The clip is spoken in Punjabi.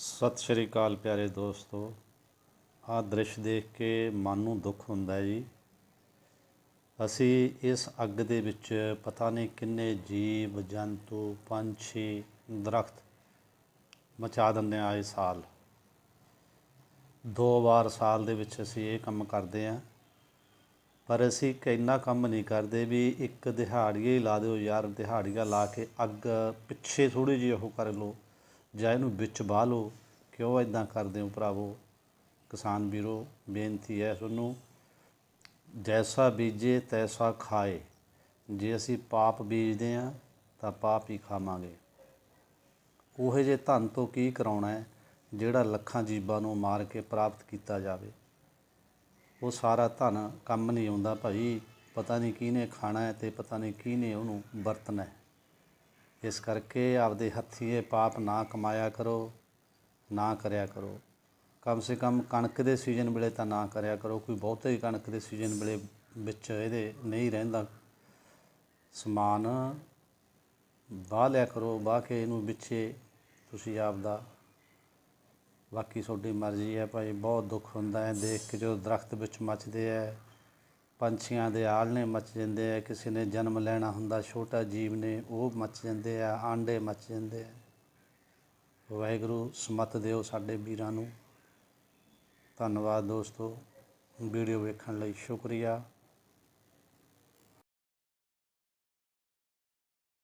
ਸਤਿ ਸ਼੍ਰੀ ਅਕਾਲ ਪਿਆਰੇ ਦੋਸਤੋ। ਆਹ ਦ੍ਰਿਸ਼ ਦੇਖ ਕੇ ਮਨ ਨੂੰ ਦੁੱਖ ਹੁੰਦਾ ਹੈ ਜੀ। ਅਸੀਂ ਇਸ ਅੱਗ ਦੇ ਵਿੱਚ ਪਤਾ ਨਹੀਂ ਕਿੰਨੇ ਜੀਵ, ਜੰਤੂ, ਪੰਛੀ, ਦਰਖਤ ਮਚਾ ਦਿੰਦੇ ਆ ਆਏ ਸਾਲ। ਦੋ ਵਾਰ ਸਾਲ ਦੇ ਵਿੱਚ ਅਸੀਂ ਇਹ ਕੰਮ ਕਰਦੇ ਆ ਪਰ ਅਸੀਂ ਇੱਕ ਇੰਨਾ ਕੰਮ ਨਹੀਂ ਕਰਦੇ ਵੀ ਇੱਕ ਦਿਹਾੜੀਏ ਹੀ ਲਾ ਦਿਓ, ਯਾਰ ਦਿਹਾੜੀਆ ਲਾ ਕੇ ਅੱਗ ਪਿੱਛੇ ਥੋੜੀ ਜਿਹੀ ਉਹ ਕਰ ਲਓ। ਜਾਂ ਇਹਨੂੰ ਵਿੱਚ ਬਾਹ ਲਓ ਕਿਉਂ ਇਦਾਂ ਕਰਦੇ ਹੋ ਭਰਾਵੋ? ਕਿਸਾਨ ਵੀਰੋ, ਬੇਨਤੀ ਹੈ ਤੁਹਾਨੂੰ, ਜੈਸਾ ਬੀਜੇ ਤੈਸਾ ਖਾਏ। ਜੇ ਅਸੀਂ ਪਾਪ ਬੀਜਦੇ ਆ ਤਾਂ ਪਾਪ ਹੀ ਖਾਵਾਂਗੇ। ਉਹੇ ਜੇ ਧਨ ਤੋਂ ਕੀ ਕਰਾਉਣਾ ਹੈ, ਜਿਹੜਾ ਲੱਖਾਂ ਜੀਵਾਂ ਨੂੰ ਮਾਰ ਕੇ ਪ੍ਰਾਪਤ ਕੀਤਾ ਜਾਵੇ? ਉਹ ਸਾਰਾ ਧਨ ਕੰਮ ਨਹੀਂ ਆਉਂਦਾ ਭਾਈ, ਪਤਾ ਨਹੀਂ ਕਿਹਨੇ ਖਾਣਾ ਹੈ ਤੇ ਪਤਾ ਨਹੀਂ ਕਿਹਨੇ ਉਹਨੂੰ ਵਰਤਣਾ ਹੈ। ਇਸ ਕਰਕੇ ਆਪਦੇ ਹੱਥੀਂ ਇਹ ਪਾਪ ਨਾ ਕਮਾਇਆ ਕਰੋ, ਨਾ ਕਰਿਆ ਕਰੋ। ਕਮ ਸੇ ਕਮ ਕਣਕ ਦੇ ਸੀਜ਼ਨ ਵੇਲੇ ਤਾਂ ਨਾ ਕਰਿਆ ਕਰੋ, ਕੋਈ ਬਹੁਤੇ ਕਣਕ ਦੇ ਸੀਜ਼ਨ ਵੇਲੇ ਵਿੱਚ ਇਹਦੇ ਨਹੀਂ ਰਹਿੰਦਾ। ਸਮਾਨ ਵਾਹ ਲਿਆ ਕਰੋ, ਵਾਹ ਕੇ ਇਹਨੂੰ ਵਿੱਚੇ ਤੁਸੀਂ ਆਪਦਾ, ਬਾਕੀ ਤੁਹਾਡੀ ਮਰਜ਼ੀ ਹੈ ਭਾਈ, ਬਹੁਤ ਦੁੱਖ ਹੁੰਦਾ ਹੈ। ਦੇਖ ਕੇ ਜਦੋਂ ਦਰਖਤ ਵਿੱਚ ਮੱਚਦੇ ਹੈ ਪੰਛੀਆਂ ਦੇ ਆਲਣੇ ਮੱਚ ਜਾਂਦੇ ਆ, ਕਿਸੇ ਨੇ ਜਨਮ ਲੈਣਾ ਹੁੰਦਾ, ਛੋਟਾ ਜੀਵ ਨੇ, ਉਹ ਮੱਚ ਜਾਂਦੇ ਆ, ਆਂਡੇ ਮੱਚ ਜਾਂਦੇ ਆ। ਵਾਹਿਗੁਰੂ, ਸਮਤ ਦਿਓ ਸਾਡੇ ਵੀਰਾਂ ਨੂੰ। ਧੰਨਵਾਦ ਦੋਸਤੋ, ਵੀਡੀਓ ਵੇਖਣ ਲਈ ਸ਼ੁਕਰੀਆ।